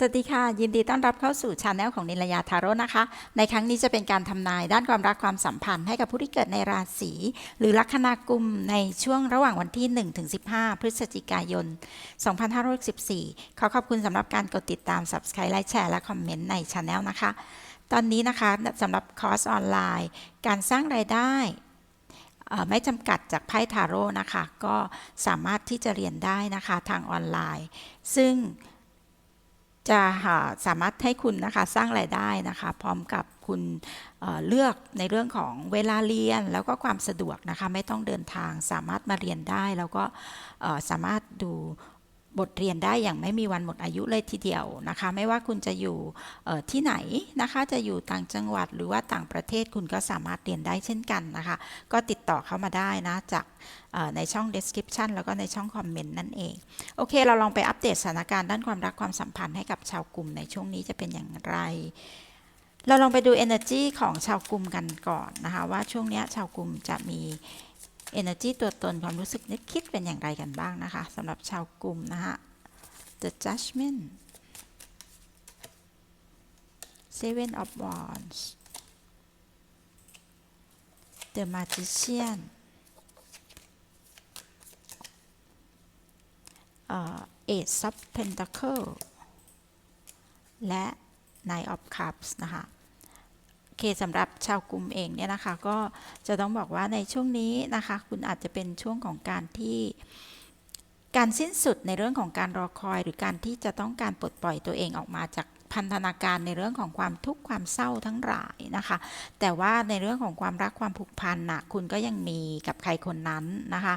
สวัสดีค่ะ ยินดีต้อนรับเข้าสู่ช anel ของนิลยาทาโร่นะคะ ในครั้งนี้จะเป็นการทำนายด้านความรักความสัมพันธ์ให้กับผู้ที่เกิดในราศีหรือลัคนากุมในช่วงระหว่างวันที่ 1-15 พฤศจิกายน 2564 ขอขอบคุณสำหรับการกดติดตาม subscribe ไลค์แชร์และคอมเมนต์ในช anel นะคะ ตอนนี้นะคะสำหรับคอร์สออนไลน์ การสร้างรายได้ไม่จำกัดจากไพ่ทาโร่นะคะ ก็สามารถที่จะเรียนได้นะคะทางออนไลน์ ซึ่ง จะสามารถให้คุณนะคะสร้างรายได้นะคะ พร้อมกับคุณเลือกในเรื่องของเวลาเรียนแล้วก็ความสะดวกนะคะ ไม่ต้องเดินทางสามารถมาเรียนได้ แล้วก็สามารถดูบทเรียนได้อย่างไม่มีวันหมดอายุเลยทีเดียวนะคะ ไม่ว่าคุณจะอยู่ที่ไหนนะคะ จะอยู่ต่างจังหวัดหรือว่าต่างประเทศคุณก็สามารถเรียนได้เช่นกันนะคะ ก็ติดต่อเข้ามาได้นะจาก ในช่อง description แล้วก็ในช่องคอมเมนต์นั่นเอง โอเค เราลองไปอัปเดตสถานการณ์ด้านความรักความสัมพันธ์ให้กับชาวกลุ่มในช่วงนี้จะเป็นอย่างไร เราลองไปดู energy ของชาวกลุ่มกันก่อนนะคะ ว่าช่วงนี้ชาวกลุ่มจะมี energy ตัวตนความรู้สึกนึกคิดเป็นอย่างไรกันบ้างนะคะสำหรับชาวกลุ่มนะคะ the judgment seven of wands the magician เอ่อ Ace of Pentacle และ Nine of Cups นะคะเคสำหรับชาวกลุ่มเองเนี่ยนะคะก็จะต้องบอกว่าในช่วงนี้นะคะ คุณอาจจะเป็นช่วงของการที่การสิ้นสุดในเรื่องของการรอคอย หรือการที่จะต้องการปลดปล่อยตัวเองออกมาจากพันธนาการในเรื่องของความทุกข์ความเศร้าทั้งหลายนะคะ แต่ว่าในเรื่องของความรักความผูกพันน่ะคุณก็ยังมีกับใครคนนั้นนะคะ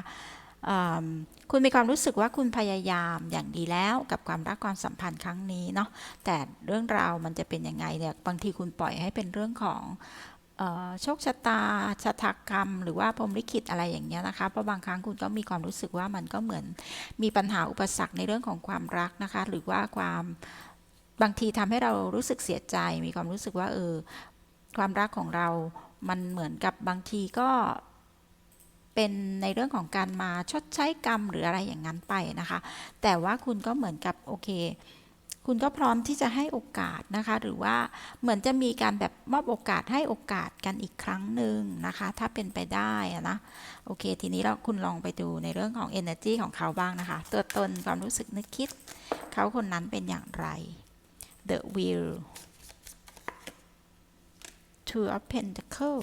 คุณมีความรู้สึกว่าคุณพยายามอย่างดีแล้วกับความรักความสัมพันธ์ครั้งนี้เนาะแต่เรื่องราวมันจะเป็นยังไงเนี่ยบางทีคุณปล่อยให้เป็นเรื่องของโชคชะตาชะตากรรม หรือว่าพรหมลิขิตอะไรอย่างเงี้ยนะคะเพราะบางครั้งคุณก็มีความรู้สึกว่ามันก็เหมือนมีปัญหาอุปสรรคในเรื่องของความรักนะคะ หรือว่าความบางทีทำให้เรารู้สึกเสียใจ มีความรู้สึกว่าเออความรักของเรา มันเหมือนกับบางทีก็ เป็นในเรื่องของการมาชดใช้กรรมหรืออะไรอย่างนั้นไปนะคะ แต่ว่าคุณก็เหมือนกับโอเค คุณก็พร้อมที่จะให้โอกาสนะคะ หรือว่าเหมือนจะมีการแบบมอบโอกาสให้โอกาสกันอีกครั้งหนึ่งนะคะ ถ้าเป็นไปได้นะโอเค ทีนี้เราคุณลองไปดูในเรื่องของ energy ของเขาบ้างนะคะ ตัวตนความรู้สึกนึกคิด เขาคนนั้นเป็นอย่างไร the wheel two of pentacle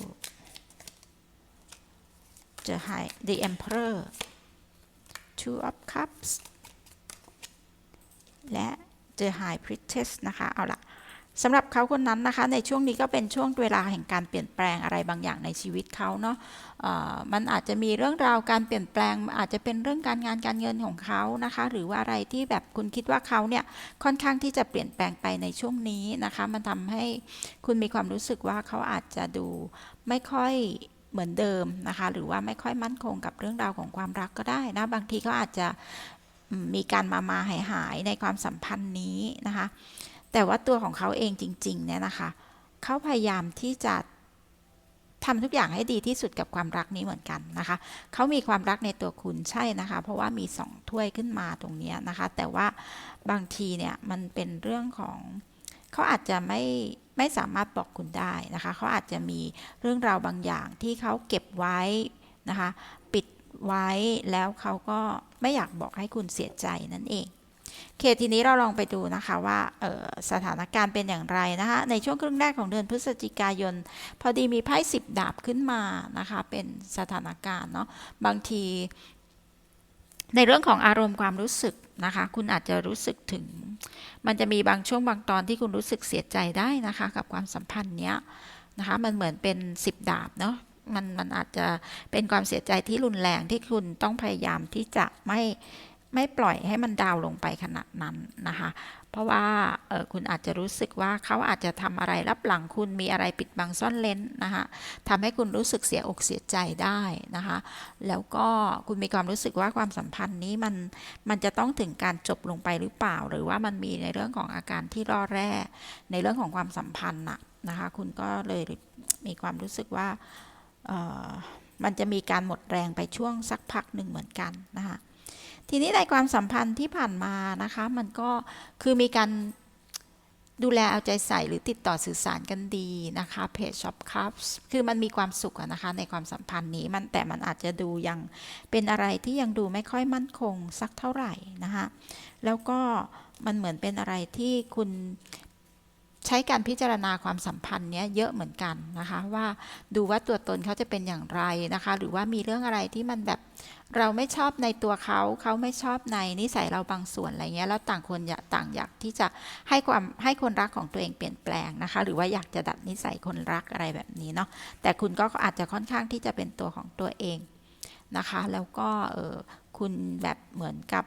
the high the emperor two of cups และ the high priestess นะคะ เอาละสำหรับเขาคนนั้นนะคะ ในช่วงนี้ก็เป็นช่วงเวลาแห่งการเปลี่ยนแปลงอะไรบางอย่างในชีวิตเขาเนาะมันอาจจะมีเรื่องราวการเปลี่ยนแปลง อาจจะเป็นเรื่องการงานการเงินของเขานะคะ หรือว่าอะไรที่แบบคุณคิดว่าเขาเนี่ยค่อนข้างที่จะเปลี่ยนแปลงไปในช่วงนี้นะคะ มันทำให้คุณมีความรู้สึกว่าเขาอาจจะดูไม่ค่อย เหมือนเดิมนะคะ หรือว่าไม่ค่อยมั่นคงกับเรื่องราวของความรักก็ได้นะ บางทีเขาอาจจะมีการมามาหายหายในความสัมพันธ์นี้นะคะ แต่ว่าตัวของเขาเองจริงๆเนี่ยนะคะ เขาพยายามที่จะทำทุกอย่างให้ดีที่สุดกับความรักนี้เหมือนกันนะคะ เขามีความรักในตัวคุณใช่นะคะ เพราะว่ามีสองถ้วยขึ้นมาตรงนี้นะคะ แต่ว่าบางทีเนี่ยมันเป็นเรื่องของเขาอาจจะไม่ ไม่สามารถบอกคุณได้นะคะเขาอาจจะมีเรื่องราวบางอย่างที่เขาเก็บไว้นะคะปิดไว้แล้วเขาก็ไม่อยากบอกให้คุณเสียใจนั่นเองเคทีนี้เราลองไปดูนะคะว่าออสถานการณ์เป็นอย่างไรนะคะในช่วงครึ่งแรกของเดือนพฤศจิกายน พอดีมีไพ่สิบดาบขึ้นมานะคะเป็นสถานการณ์เนาะบางที ในเรื่องของอารมณ์ความรู้สึกนะคะ คุณอาจจะรู้สึกถึง มันจะมีบางช่วงบางตอนที่คุณรู้สึกเสียใจได้นะคะ กับความสัมพันธ์เนี้ยนะคะ มันเหมือนเป็นสิบดาบเนาะมันมันอาจจะเป็นความเสียใจที่รุนแรงที่คุณต้องพยายามที่จะไม่ ไม่ปล่อยให้มันดาวลงไปขนาดนั้นนะคะ เพราะว่าคุณอาจจะรู้สึกว่าเขาอาจจะทำอะไรรับหลังคุณมีอะไรปิดบังซ่อนเลนนะคะทำให้คุณรู้สึกเสียอกเสียใจได้นะคะ แล้วก็คุณมีความรู้สึกว่าความสัมพันธ์นี้มันมันจะต้องถึงการจบลงไปหรือเปล่า หรือว่ามันมีในเรื่องของอาการที่ร่อแร่ ในเรื่องของความสัมพันธ์น่ะนะคะ คุณก็เลยมีความรู้สึกว่ามันจะมีการหมดแรงไปช่วงสักพักหนึ่งเหมือนกันนะคะ ทีนี้ในความสัมพันธ์ที่ผ่านมานะคะ มันก็คือมีการดูแลเอาใจใส่หรือติดต่อสื่อสารกันดีนะคะเพจช็อปคัพคือมันมีความสุขนะคะในความสัมพันธ์นี้มันแต่มันอาจจะดูยังเป็นอะไรที่ยังดูไม่ค่อยมั่นคงสักเท่าไหร่นะคะแล้วก็มันเหมือนเป็นอะไรที่คุณ ใช้การพิจารณาความสัมพันธ์เนี้ยเยอะเหมือนกันนะคะว่าดูว่าตัวตนเขาจะเป็นอย่างไรนะคะ หรือว่ามีเรื่องอะไรที่มันแบบเราไม่ชอบในตัวเขาเขาไม่ชอบในนิสัยเราบางส่วนอะไรเงี้ยแล้วต่างคนอยากต่างอยากที่จะให้ความให้คนรักของตัวเองเปลี่ยนแปลงนะคะ หรือว่าอยากจะดัดนิสัยคนรักอะไรแบบนี้เนาะแต่คุณก็อาจจะค่อนข้างที่จะเป็นตัวของตัวเองนะคะ แล้วก็เออคุณแบบเหมือนกับ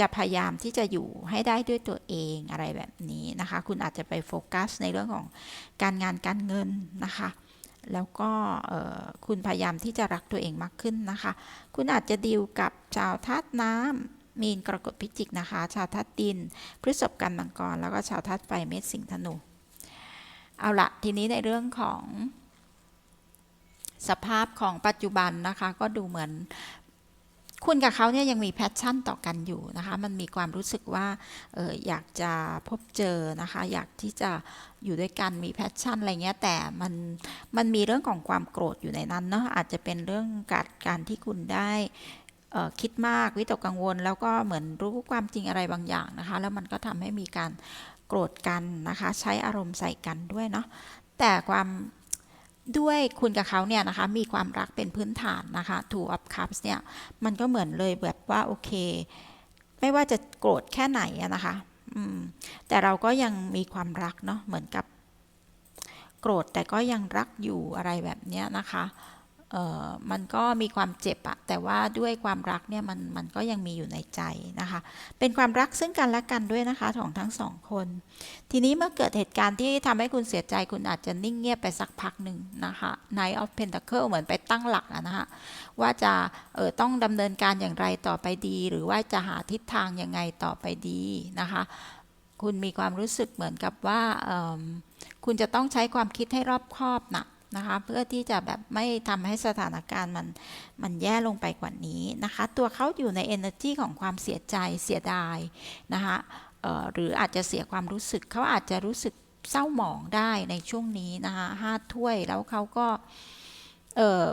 จะพยายามที่จะอยู่ให้ได้ด้วยตัวเองอะไรแบบนี้นะคะ คุณอาจจะไปโฟกัสในเรื่องของการงานการเงินนะคะ แล้วก็คุณพยายามที่จะรักตัวเองมากขึ้นนะคะ คุณอาจจะดีลกับชาวธาตุน้ำมีนกรกฎพิจิกนะคะ ชาวธาตุดิน พฤษภกันมังกร แล้วก็ชาวธาตุไฟเมษสิงห์ธนู เอาละทีนี้ในเรื่องของสภาพของปัจจุบันนะคะ ก็ดูเหมือน คุณกับเขาเนี่ยยังมีแพชชั่นต่อกันอยู่นะคะ มันมีความรู้สึกว่าอออยากจะพบเจอนะคะ อยากที่จะอยู่ด้วยกันมีแพชชั่นอะไรเงี้ยแต่มันมันมีเรื่องของความโกรธอยู่ในนั้นเนาะอาจจะเป็นเรื่องการการที่คุณได้คิดมากวิตกกังวล แล้วก็เหมือนรู้ความจริงอะไรบางอย่างนะคะ แล้วมันก็ทำให้มีการโกรธกันนะคะ ใช้อารมณ์ใส่กันด้วยเนาะแต่ความ ด้วยคุณกับเขาเนี่ยนะคะมีความรักเป็นพื้นฐานนะคะ two of cups เนี่ยมันก็เหมือนเลยแบบว่าโอเค ไม่ว่าจะโกรธแค่ไหนนะคะอืมแต่เราก็ยังมีความรักเนาะเหมือนกับ โกรธแต่ก็ยังรักอยู่อะไรแบบนี้นะคะ มันก็มีความเจ็บอะแต่ว่าด้วยความรักเนี่ยมันมันก็ยังมีอยู่ในใจนะคะ เป็นความรักซึ่งกันและกันด้วยนะคะของทั้งสองคน ทีนี้เมื่อเกิดเหตุการณ์ที่ทำให้คุณเสียใจคุณอาจจะนิ่งเงียบไปสักพักหนึ่งนะคะ Knight of Pentacle เหมือนไปตั้งหลักอะนะคะว่าจะเออต้องดำเนินการอย่างไรต่อไปดี หรือว่าจะหาทิศทางยังไงต่อไปดีนะคะ คุณมีความรู้สึกเหมือนกับว่าคุณจะต้องใช้ความคิดให้รอบคอบนะ นะคะ เพื่อที่จะแบบไม่ทำให้สถานการณ์มันมันแย่ลงไปกว่านี้นะคะ ตัวเขาอยู่ใน energy ของความเสียใจเสียดายนะคะหรืออาจจะเสียความรู้สึกเขาอาจจะรู้สึกเศร้าหมองได้ในช่วงนี้นะคะห้าถ้วยแล้วเขาก็เออ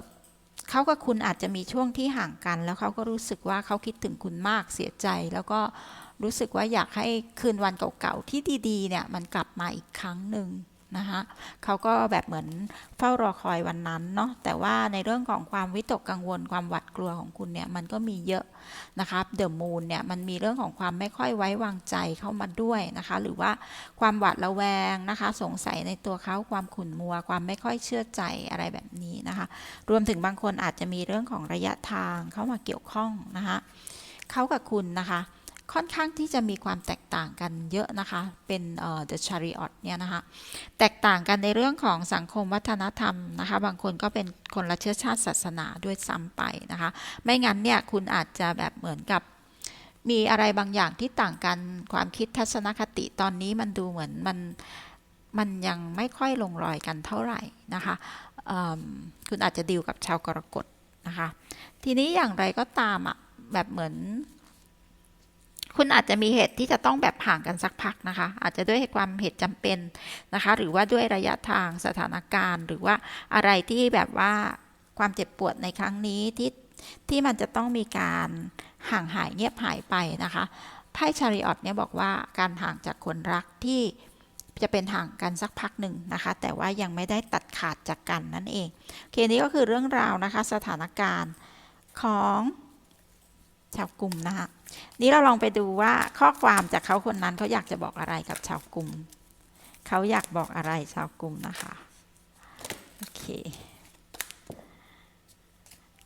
เขากับคุณอาจจะมีช่วงที่ห่างกัน แล้วเขาก็รู้สึกว่าเขาคิดถึงคุณมากเสียใจ แล้วก็รู้สึกว่าอยากให้คืนวันเก่าๆที่ดีๆเนี่ยมันกลับมาอีกครั้งหนึ่ง นะคะเขาก็แบบเหมือนเฝ้ารอคอยวันนั้นเนาะแต่ว่าในเรื่องของความวิตกกังวลความหวาดกลัวของคุณเนี่ยมันก็มีเยอะนะคะเดอะมูนเนี่ยมันมีเรื่องของความไม่ค่อยไว้วางใจเข้ามาด้วยนะคะ หรือว่าความหวาดระแวงนะคะ สงสัยในตัวเขาความขุ่นมัว ความไม่ค่อยเชื่อใจอะไรแบบนี้นะคะ รวมถึงบางคนอาจจะมีเรื่องของระยะทางเข้ามาเกี่ยวข้องนะคะเขากับคุณนะคะ ค่อนข้างที่จะมีความแตกต่างกันเยอะนะคะ เป็น The Chariot เนี่ยนะคะ แตกต่างกันในเรื่องของสังคมวัฒนธรรมนะคะ บางคนก็เป็นคนละเชื้อชาติศาสนาด้วยซ้ำไปนะคะ ไม่งั้นเนี่ยคุณอาจจะแบบเหมือนกับมีอะไรบางอย่างที่ต่างกันความคิดทัศนคติตอนนี้มันดูเหมือนมันมันยังไม่ค่อยลงรอยกันเท่าไหร่นะคะคุณอาจจะดีลกับชาวกรกฎนะคะ ทีนี้อย่างไรก็ตามอะแบบเหมือน คุณอาจจะมีเหตุที่จะต้องแบบห่างกันสักพักนะคะ อาจจะด้วยความเหตุจำเป็นนะคะ หรือว่าด้วยระยะทางสถานการณ์ หรือว่าอะไรที่แบบว่าความเจ็บปวดในครั้งนี้ที่ที่มันจะต้องมีการห่างหายเงียบหายไปนะคะไพ่ชาริออตเนี่ยบอกว่าการห่างจากคนรักที่จะเป็นห่างกันสักพักหนึ่งนะคะ แต่ว่ายังไม่ได้ตัดขาดจากกันนั่นเอง เคนี้ก็คือเรื่องราวนะคะ สถานการณ์ของ ชาวกลุ่มนะคะนี้เราลองไปดูว่าข้อความจากเขาคนนั้นเขาอยากจะบอกอะไรกับชาวกลุ่ม เขาอยากบอกอะไรชาวกลุ่มนะคะ โอเค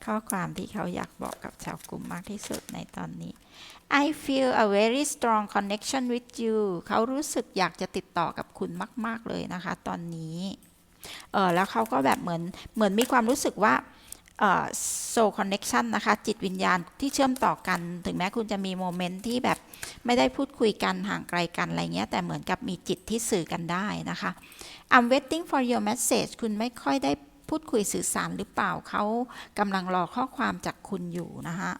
ข้อความที่เขาอยากบอกกับชาวกลุ่มมากที่สุดในตอนนี้ I feel a very strong connection with you เขารู้สึกอยากจะติดต่อกับคุณมาก ๆ เลยนะคะ ตอนนี้ เออแล้วเขาก็แบบเหมือน เหมือนมีความรู้สึกว่า โซคอนเน็ชันนะคะ จิตวิญญาณที่เชื่อมต่อกัน ถึงแม้คุณจะมีโมเมนต์ที่แบบไม่ได้พูดคุยกันห่างไกลกันอะไรเงี้ย แต่เหมือนกับมีจิตที่สื่อกันได้นะคะ I'm waiting for your message คุณไม่ค่อยได้พูดคุยสื่อสารหรือเปล่าเขากำลังรอข้อความจากคุณอยู่นะคะ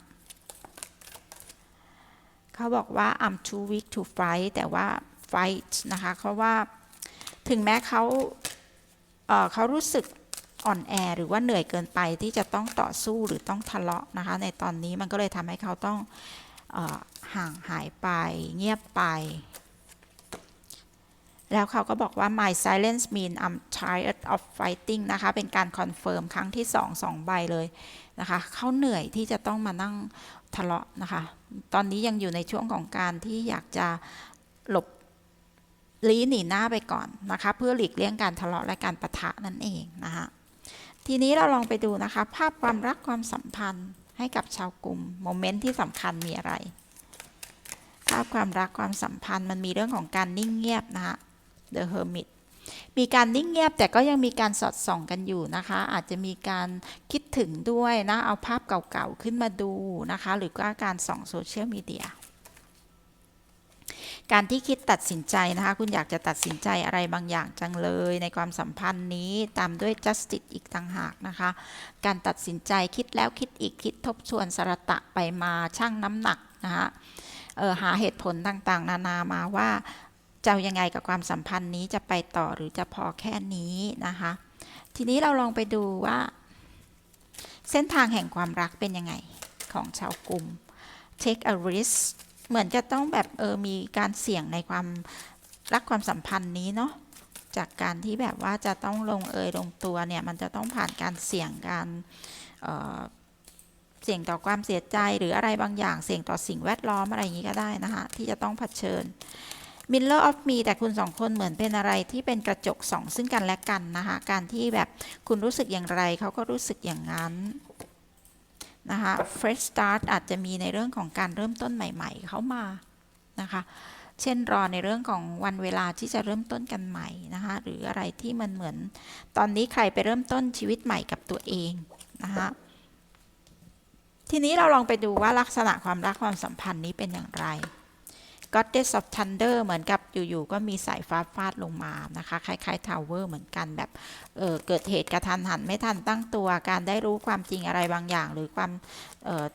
เขาบอกว่า I'm too weak to fight แต่ว่า fight นะคะ เพราะว่าถึงแม้เขาเเขารู้สึก อ่อนแอหรือว่าเหนื่อยเกินไปที่จะต้องต่อสู้หรือต้องทะเลาะนะคะ ในตอนนี้มันก็เลยทำให้เขาต้องออห่างหายไป เงียบไป แล้วเขาก็บอกว่า my silence mean I'm tired of fighting นะคะ เป็นการคอนเฟิร์มครั้งที่สองสองใบเลยนะคะ เขาเหนื่อยที่จะต้องมานั่งทะเลาะนะคะ ตอนนี้ยังอยู่ในช่วงของการที่อยากจะหลบลี้หนีหน้าไปก่อนนะคะ เพื่อหลีกเลี่ยงการทะเลาะและการประทะนั่นเองนะคะ ทีนี้เราลองไปดูนะคะ ภาพความรักความสัมพันธ์ให้กับชาวกลุ่มโมเมนต์ที่สำคัญมีอะไร ภาพความรักความสัมพันธ์มันมีเรื่องของการนิ่งเงียบนะคะ The Hermit มีการนิ่งเงียบแต่ก็ยังมีการสอดส่องกันอยู่นะคะ อาจจะมีการคิดถึงด้วยนะ เอาภาพเก่าๆขึ้นมาดูนะคะ หรือว่าการส่องโซเชียลมีเดีย การที่คิดตัดสินใจนะคะ คุณอยากจะตัดสินใจอะไรบางอย่างจังเลยในความสัมพันธ์นี้ตามด้วย justice อีกต่างหากนะคะ การตัดสินใจคิดแล้วคิดอีกคิดทบทวนสระตะไปมาชั่งน้ำหนักนะคะออหาเหตุผลต่างๆ นานามาว่าจะยังไงกับความสัมพันธ์นี้จะไปต่อหรือจะพอแค่นี้นะคะ ทีนี้เราลองไปดูว่า เส้นทางแห่งความรักเป็นยังไงของชาวกลุ่ม take a risk เหมือนจะต้องแบบเออมีการเสี่ยงในความรักความสัมพันธ์นี้เนาะจากการที่แบบว่าจะต้องลงเอยลงตัวเนี่ยมันจะต้องผ่านการเสี่ยงการเเสี่ยงต่อความเสียใจหรืออะไรบางอย่างเสี่ยงต่อสิ่งแวดล้อมอะไรอย่างนี้ก็ได้นะคะที่จะต้องเผชิญ Miller of Me แต่คุณสองคนเหมือนเป็นอะไรที่เป็นกระจกสองซึ่งกันและกันนะคะการที่แบบคุณรู้สึกอย่างไรเขาก็รู้สึกอย่างนั้น นะคะ Fresh Start อาจจะมีในเรื่องของการเริ่มต้นใหม่ ๆ เข้ามานะคะ เช่นรอในเรื่องของวันเวลาที่จะเริ่มต้นกันใหม่นะคะ หรืออะไรที่มันเหมือน ตอนนี้ใครไปเริ่มต้นชีวิตใหม่กับตัวเองนะคะทีนี้เราลองไปดูว่าลักษณะความรักความสัมพันธ์นี้เป็นอย่างไร Goddess of Thunder เหมือนกับอยู่ๆก็มีสายฟ้าฟาดลงมานะคะ คล้ายๆ Tower เหมือนกันแบบเเกิดเหตุกระทันหันไม่ทันตั้งตัว การได้รู้ความจริงอะไรบางอย่าง หรือความ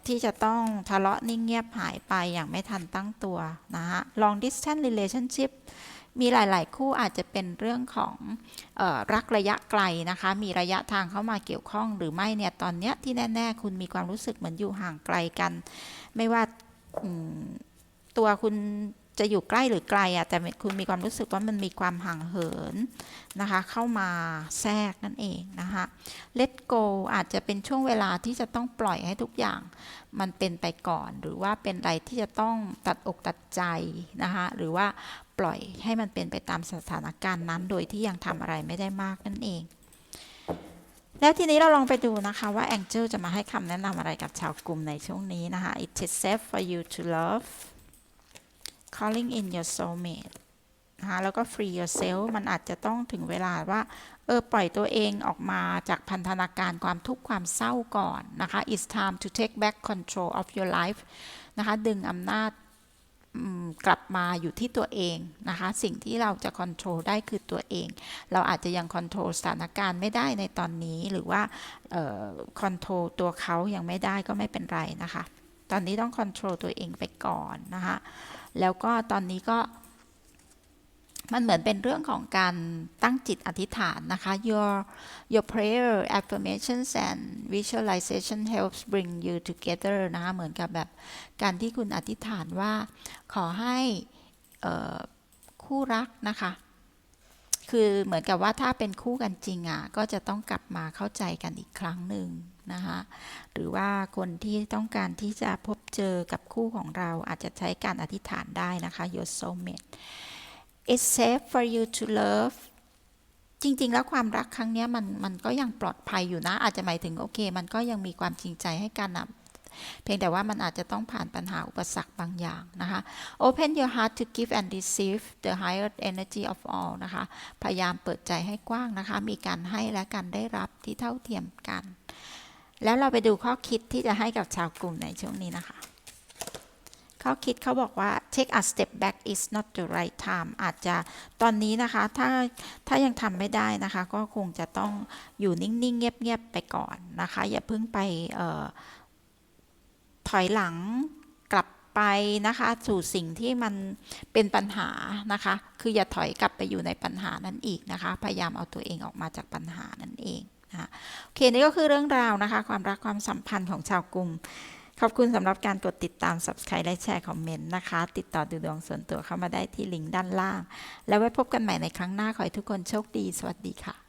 ที่จะต้องทะเลาะนิ่งเงียบหายไปอย่างไม่ทันตั้งตัวนะฮะ Long distance relationship มีหลาย ๆ คู่อาจจะเป็นเรื่องของออรักระยะไกลนะคะ มีระยะทางเข้ามาเกี่ยวข้องหรือไม่เนี่ย ตอนเนี้ยที่แน่ ๆ คุณมีความรู้สึกเหมือนอยู่ห่างไกลกัน ไม่ว่า ตัวคุณจะอยู่ใกล้หรือไกลอะแต่คุณมีความรู้สึกว่ามันมีความห่างเหินนะคะ เข้ามาแทรกนั่นเองนะคะ let go อาจจะเป็นช่วงเวลาที่จะต้องปล่อยให้ทุกอย่างมันเป็นไปก่อน หรือว่าเป็นอะไรที่จะต้องตัดอกตัดใจนะคะหรือว่าปล่อยให้มันเป็นไปตามสถานการณ์นั้น โดยที่ยังทำอะไรไม่ได้มากนั่นเอง แล้วทีนี้เราลองไปดูนะคะว่า Angel จะมาให้คำแนะนำอะไรกับชาวกลุ่มในช่วงนี้นะคะ It is safe for you to love calling in your soulmate นะคะแล้วก็ free yourself มันอาจจะต้องถึงเวลาว่า เออ ปล่อยตัวเองออกมาจากพันธนาการความทุกข์ความเศร้าก่อนนะคะ it's time to take back control of your life นะคะ ดึงอำนาจกลับมาอยู่ที่ตัวเองนะคะ สิ่งที่เราจะคอนโทรลได้คือตัวเอง เราอาจจะยังคอนโทรลสถานการณ์ไม่ได้ในตอนนี้หรือว่าคอนโทรลตัวเขายังไม่ได้ก็ไม่เป็นไรนะคะ ตอนนี้ต้องคอนโทรลตัวเองไปก่อนนะคะแล้วก็ตอนนี้ก็มันเหมือนเป็นเรื่องของการตั้งจิตอธิษฐานนะคะ your your prayer affirmations and visualization helps bring you together นะคะเหมือนกับแบบการที่คุณอธิษฐานว่าขอให้คู่รักนะคะ คือเหมือนกับว่าถ้าเป็นคู่กันจริงอะก็จะต้องกลับมาเข้าใจกันอีกครั้งหนึ่ง นะคะหรือว่าคนที่ต้องการที่จะพบเจอกับคู่ของเราอาจจะใช้การอธิษฐานได้นะคะ your soulmate it's safe for you to love จริง ๆ แล้วความรักครั้งนี้มันมันก็ยังปลอดภัยอยู่นะ อาจจะหมายถึงโอเค มันก็ยังมีความจริงใจให้กันนะเพียงแต่ว่ามันอาจจะต้องผ่านปัญหาอุปสรรคบางอย่างนะคะ Open your heart to give and receive the higher energy of all นะคะ พยายามเปิดใจให้กว้างนะคะ มีการให้และการได้รับที่เท่าเทียมกัน แล้วเราไปดูข้อคิดที่จะให้กับชาวกลุ่มในช่วงนี้นะคะ ข้อคิดเขาบอกว่า take a step back is not the right time อาจจะตอนนี้นะคะ ถ้าถ้ายังทำไม่ได้นะคะ ก็คงจะต้องอยู่นิ่ง ๆ เงียบ ๆ ไปก่อนนะคะ อย่าเพิ่งไปออถอยหลังกลับไปไปนะคะสู่สิ่งที่มันเป็นปัญหานะคะ คืออย่าถอยกลับไปอยู่ในปัญหานั้นอีกนะคะ พยายามเอาตัวเองออกมาจากปัญหานั่นเอง นะโอเค นี่ก็คือเรื่องราวนะคะ ความรักความสัมพันธ์ของชาวกรุงขอบคุณสำหรับการกดติดตาม subscribe และแชร์คอมเมนต์นะคะ ติดต่อดูดวงส่วนตัวเข้ามาได้ที่ลิงก์ด้านล่าง แล้วไว้พบกันใหม่ในครั้งหน้า ขอให้ทุกคนโชคดี สวัสดีค่ะ